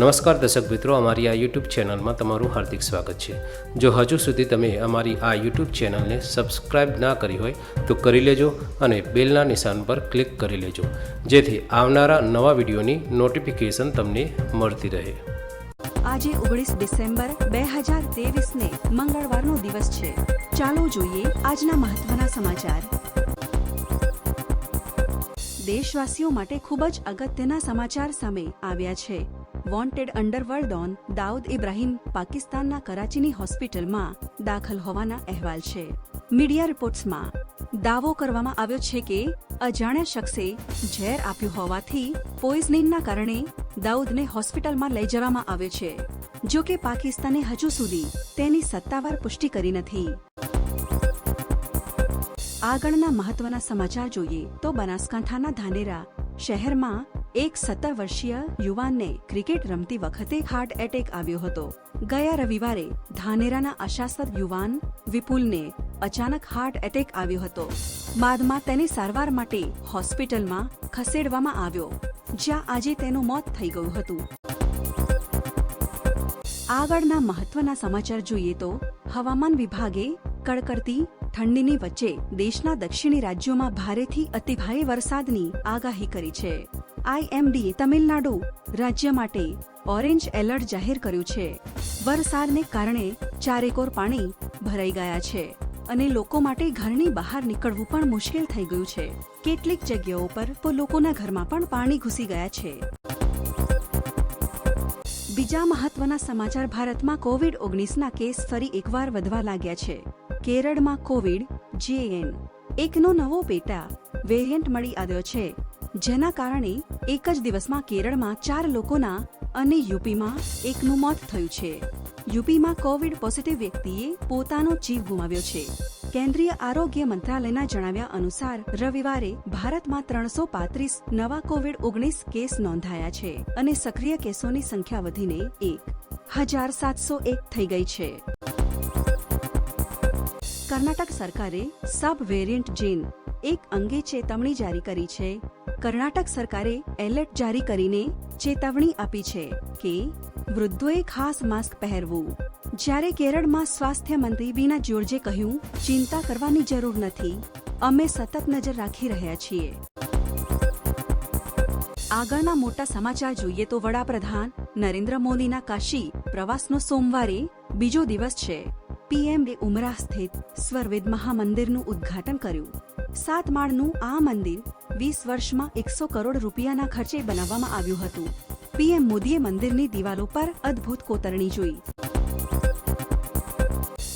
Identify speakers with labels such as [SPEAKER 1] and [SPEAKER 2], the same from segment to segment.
[SPEAKER 1] નમસ્કાર દર્શક મિત્રો, અમારી આ યુટ્યુબ ચેનલમાં તમારું હાર્દિક સ્વાગત છે. જો હજુ સુધી તમે અમારી આ યુટ્યુબ ચેનલને સબસ્ક્રાઇબ ના કરી હોય, તો કરી લેજો અને બેલના નિશાન પર ક્લિક કરી લેજો. જેથી આવનારા નવા વિડીયોની નોટિફિકેશન તમને મળતી રહે.
[SPEAKER 2] આજે ઓગણીસ ડિસેમ્બર બે હજાર તેવીસને મંગળવારનો દિવસ છે. ચાલો જોઈએ આજના મહત્વના સમાચાર. દેશવાસીઓ માટે ખૂબ જ અગત્યના સમાચાર સામે આવ્યા છે. Wanted underworld don Dawood Ibrahim પાકિસ્તાનના કરાચીની હોસ્પિટલમાં દાખલ હોવાના અહેવાલ છે. મીડિયા રિપોર્ટ્સમાં દાવો કરવામાં આવ્યો છે કે અજાણ્યા શખ્સે ઝેર આપ્યું હોવાથી પોઈઝનિંગના કારણે દાઉદને હોસ્પિટલમાં લઈ જવામાં આવ્યો છે. જો કે પાકિસ્તાને હજુ સુધી તેની સત્તાવાર પુષ્ટિ કરી નથી. આગળના મહત્વના સમાચાર જોઈએ તો બનાસકાંઠાના ધાનેરા શહેરમાં એક સત્તર વર્ષીય યુવાનને ક્રિકેટ રમતી વખતે હાર્ટ એટેક આવ્યો હતો. ગયા રવિવારે ધાનેરાના આશાસ્પદ યુવાન વિપુલને અચાનક હાર્ટ એટેક આવ્યો હતો. બાદમાં તેની સારવાર માટે હોસ્પિટલમાં ખસેડવામાં આવ્યો, જ્યાં આજે તેનું મોત થઈ ગયું હતું. આગળના મહત્વના સમાચાર જોઈએ તો હવામાન વિભાગે કડકડતી ઠંડીની વચ્ચે દેશના દક્ષિણી રાજ્યોમાં ભારેથી અતિભારે વરસાદની આગાહી કરી છે. આઈએમડીએ તમિલનાડુ રાજ્ય માટે ઓરેન્જ એલર્ટ જાહેર કર્યું છે. વરસાદને કારણે ચારેકોર પાણી ભરાઈ ગયા છે અને લોકો માટે ઘરની બહાર નીકળવું પણ મુશ્કેલ થઈ ગયું છે. કેટલીક જગ્યાઓ પર તો લોકોના ઘરમાં પણ પાણી ઘૂસી ગયા છે. બીજા મહત્વના સમાચાર ભારતમાં કોવિડ ઓગણીસના કેસ ફરી એકવાર વધવા લાગ્યા છે. કેરળમાં કોવિડ, જેએન. એકનો નવો પેટા વેરિયન્ટ મળી આવ્યો છે, જેના કારણે એક જ દિવસમાં કેરળમાં ચાર લોકોના અને યુપીમાં એકનું મોત થયું છે. યુપીમાં કોવિડ પોઝિટિવ વ્યક્તિએ પોતાનો જીવ ગુમાવ્યો છે. કેન્દ્રીય આરોગ્ય મંત્રાલયના જણાવ્યા અનુસાર, રવિવારે ભારતમાં ત્રણસો પાંત્રીસ નવા કોવિડ ઓગણીસ કેસ નોંધાયા છે અને સક્રિય કેસોની સંખ્યા વધીને એક હજાર સાતસો એક થઈ ગઈ છે. કર્ણાટક સરકારે સબ વેરિયન્ટ જીન એક અંગે ચેતવણી જારી કરી છે. કર્ણાટક સરકારે એલર્ટ જારી કરીને ચેતવણી આપી છે કે વૃદ્ધોએ ખાસ માસ્ક પહેરવું. જ્યારે કેરળમાં સ્વાસ્થ્ય મંત્રી બીના જ્યોર્જે કહ્યું, ચિંતા કરવાની જરૂર નથી. અમે સતત નજર રાખી રહ્યા છીએ. આગળના મોટા સમાચાર જોઈએ તો વડાપ્રધાન નરેન્દ્ર મોદીના કાશી પ્રવાસનો સોમવારે બીજો દિવસ છે. પીએમએ ઉમરા સ્થિત સ્વરવેદ મહામંદિરનું ઉદ્ઘાટન કર્યું. સાત માળનું આ મંદિર વીસ વર્ષમાં એકસો કરોડ રૂપિયાના ખર્ચે બનાવવામાં આવ્યું હતું. પીએમ મોદીએ મંદિરની દિવાલો પર અદ્ભુત કોતરણી જોઈ.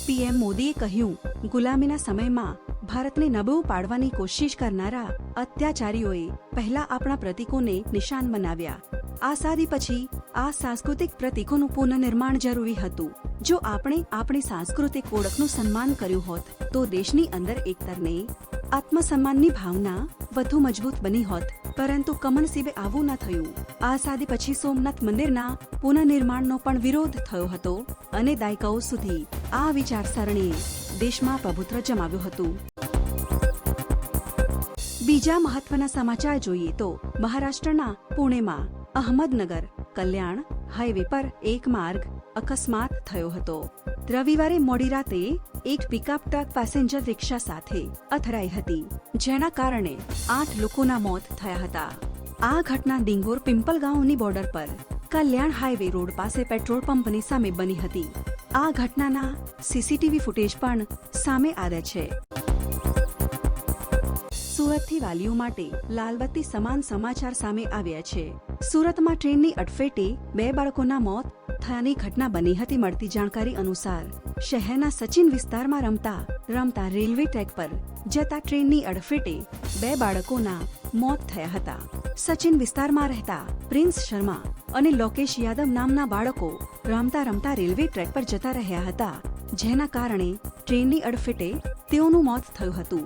[SPEAKER 2] પીએમ મોદીએ કહ્યું, ગુલામીના સમયમાં ભારતને નબળું પાડવાની કોશિશ કરનારા અત્યાચારીઓએ પહેલા આપણા પ્રતીકોને નિશાન બનાવ્યા. આઝાદી પછી આ સાંસ્કૃતિક પ્રતીકોનું પુનઃનિર્માણ જરૂરી હતું. જો આપણે આપણી સાંસ્કૃતિક ઓળખનું સન્માન કર્યું હોત, તો દેશની અંદર એકતરને આત્મસન્માનની ભાવના વધુ મજબૂત બની હોત. પરંતુ કમનસીબે આવું ન થયું. આઝાદી પછી સોમનાથ મંદિરના પુનઃનિર્માણનો પણ વિરોધ થયો હતો અને દાયકાઓ સુધી આ વિચારસરણીએ દેશમાં પ્રભુત્વ જમાવ્યું હતું. બીજા મહત્વના સમાચાર જોઈએ તો મહારાષ્ટ્રના પુણેમાં અહમદનગર, કલ્યાણ, હાઈવે પર એક માર્ગ અકસ્માત થયો હતો. રવિવારે મોડી રાતે એક પિકઅપ ટ્રક પેસેન્જર રિક્ષા સાથે અથડાઈ હતી, જેના કારણે આઠ લોકોના મોત થયા હતા. આ ઘટના ડિંગોર પિંપલગાંવની બોર્ડર પર કલ્યાણ હાઈવે રોડ પાસે પેટ્રોલ પંપની સામે બની હતી. આ ઘટનાના સીસીટીવી ફૂટેજ પણ સામે આવ્યા છે. સુરતથી વાલીઓ માટે લાલબત્તી સમાન સમાચાર સામે આવ્યા છે. સુરતમાં ટ્રેનની અડફેટે બે બાળકોના મોત થયાની ઘટના બની હતી મળતી જાણકારી અનુસાર. શહેરના સચિન વિસ્તારમાં રમતા રમતા રેલવે ટ્રેક પર જતા ટ્રેનની અડફેટે બે બાળકોના મોત થયા હતા. સચિન વિસ્તારમાં રહેતા પ્રિન્સ શર્મા અને લોકેશ યાદવ નામના બાળકો રમતા રમતા રેલવે ટ્રેક પર જતા રહ્યા હતા, જેના કારણે ટ્રેનની અડફેટે તેઓનું મોત થયું હતું.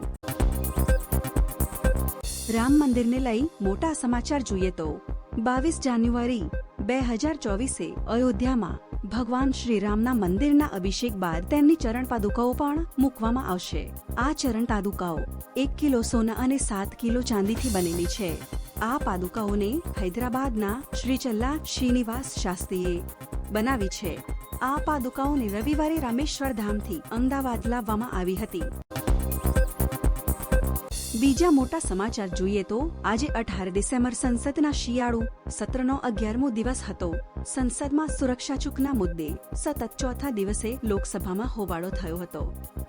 [SPEAKER 2] રામ મંદિરને લઈ મોટા સમાચાર જોઈએ તો બાવીસ જાન્યુઆરી બે હજાર ચોવીસે અયોધ્યામાં ભગવાન શ્રીરામના મંદિરના અભિષેક બાદ તેમની ચરણ પાદુકાઓ પણ મૂકવામાં આવશે. આ ચરણ પાદુકાઓ એક કિલો સોના અને સાત કિલો ચાંદીથી બનેલી છે. આ પાદુકાઓને હૈદરાબાદના શ્રી ચલ્લા શ્રીનિવાસ શાસ્ત્રીએ બનાવી છે. આ પાદુકાઓને રવિવારે રામેશ્વર ધામથી અમદાવાદ લાવવામાં આવી હતી. બીજા મોટા સમાચાર જોઈએ તો આજે અઢાર ડિસેમ્બર સંસદના શિયાળુ સત્રનો અગિયારમો દિવસ હતો. સંસદમાં સુરક્ષા ચૂકના મુદ્દે સતત ચોથા દિવસે લોકસભામાં હોબાળો થયો હતો.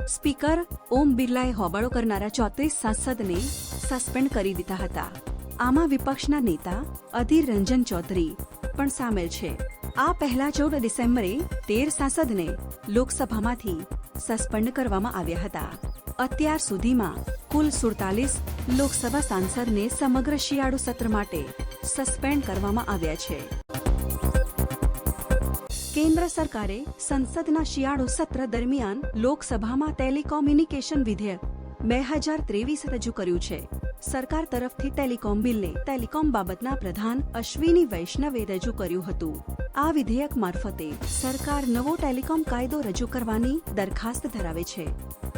[SPEAKER 2] સ્પીકર ઓમ બિરલાએ હોબાળો કરનારા ચોત્રીસ સાંસદને સસ્પેન્ડ કરી દીધા હતા. આમાં વિપક્ષના નેતા અધીર રંજન ચૌધરી પણ સામેલ છે. આ પહેલા ચૌદ ડિસેમ્બરે તેર સાંસદને લોકસભામાંથી સસ્પેન્ડ કરવામાં આવ્યા હતા. અત્યાર સુધીમાં કુલ સુડતાલીસ લોકસભા સાંસદને સમગ્ર શિયાળુ સત્ર માટે સસ્પેન્ડ કરવામાં આવ્યા છે. કેન્દ્ર સરકારે સંસદના શિયાળુ સત્ર દરમિયાન લોકસભામાં ટેલિકોમ્યુનિકેશન વિધેયક બે હજાર ત્રેવીસ રજૂ કર્યું છે. સરકાર તરફથી ટેલિકોમ બિલને ટેલિકોમ બાબતના પ્રધાન અશ્વિની વૈષ્ણવે રજૂ કર્યું હતું. આ વિધેયક મારફતે સરકાર નવો ટેલિકોમ કાયદો રજૂ કરવાની દરખાસ્ત ધરાવે છે.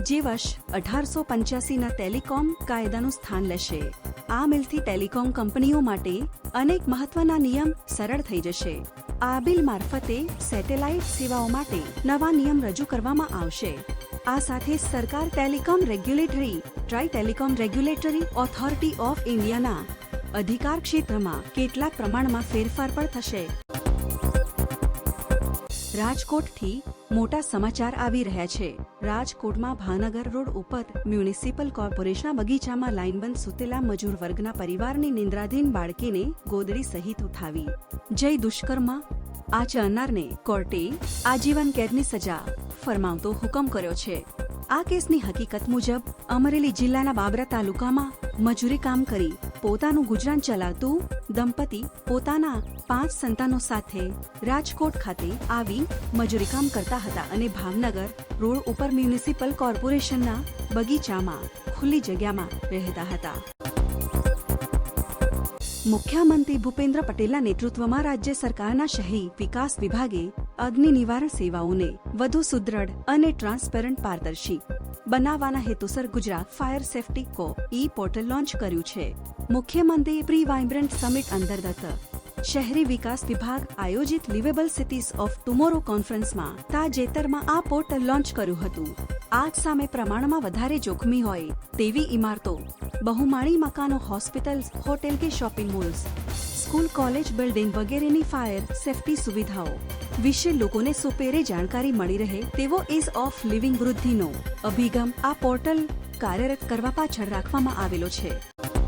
[SPEAKER 2] જે વર્ષ અઢારસો પંચ્યાસીના ટેલિકોમ કાયદાનું સ્થાન લેશે. આ બિલથી ટેલિકોમ કંપનીઓ માટે અનેક મહત્વના નિયમ સરળ થઈ જશે. આ બિલ મારફતે સેટેલાઇટ સેવાઓ માટે નવા નિયમ રજૂ કરવામાં આવશે. આ સાથે સરકાર telecom regulatory, TRAI telecom regulatory, authority of ઇન્ડિયાના અધિકાર ક્ષેત્રમાં કેટલાક પ્રમાણમાં ફેરફાર પણ થશે. રાજકોટથી મોટા સમાચાર આવી રહ્યા છે. રાજકોટમાં ભાવનગર રોડ ઉપર મ્યુનિસિપલ કોર્પોરેશનના બગીચામાં લાઇનબંધ સૂતેલા મજૂર વર્ગના પરિવારની નિંદ્રાધીન બાળકીને ગોદડી સહિત ઉઠાવી. જય દુષ્કર્મ આચરનારને કોર્ટે આજીવન કેદની સજા ફરમાવતો હુકમ કર્યો છે. આ કેસની હકીકત મુજબ, અમરેલી જિલ્લાના બાબરા તાલુકામાં મજૂરી કામ કરી પોતાનું ગુજરાન ચલાવતું દંપતી પોતાના પાંચ સંતાનો સાથે રાજકોટ ખાતે આવી મજૂરી કામ કરતા હતા અને ભાવનગર રોડ ઉપર મ્યુનિસિપલ કોર્પોરેશનના બગીચામાં ખુલ્લી જગ્યામાં રહેતા હતા. મુખ્યમંત્રી ભૂપેન્દ્ર પટેલના નેતૃત્વમાં રાજ્ય સરકારના શહેરી વિકાસ વિભાગે અગ્નિ નિવારણ સેવાઓને વધુ સુદૃઢ અને ટ્રાન્સપેરન્ટ પારદર્શી બનાવવાના હેતુસર ગુજરાત ફાયર સેફ્ટી કો ઈ પોર્ટલ લોન્ચ કર્યું છે. મુખ્યમંત્રી પ્રી વાઇબ્રન્ટ સમિટ અંતર્ગત શહેરી વિકાસ વિભાગ આયોજિત લિવેબલ સિટીઝ ઓફ ટુમોરો કોન્ફરન્સમાં તાજેતરમાં આ પોર્ટલ લોન્ચ કર્યું હતું. આગ સામે પ્રમાણમાં વધારે જોખમી હોય તેવી ઇમારતો, બહુમાળી મકાનો, હોસ્પિટલ્સ, હોટેલ કે shopping malls, school, college, building વગેરેની ફાયર સેફટી સુવિધાઓ વિશે લોકોને સુપેરે જાણકારી મળી રહે તેવો ઇઝ ઓફ લિવિંગ વૃદ્ધિનો અભિગમ આ પોર્ટલ કાર્યરત કરવા પાછળ રાખવામાં આવેલો છે.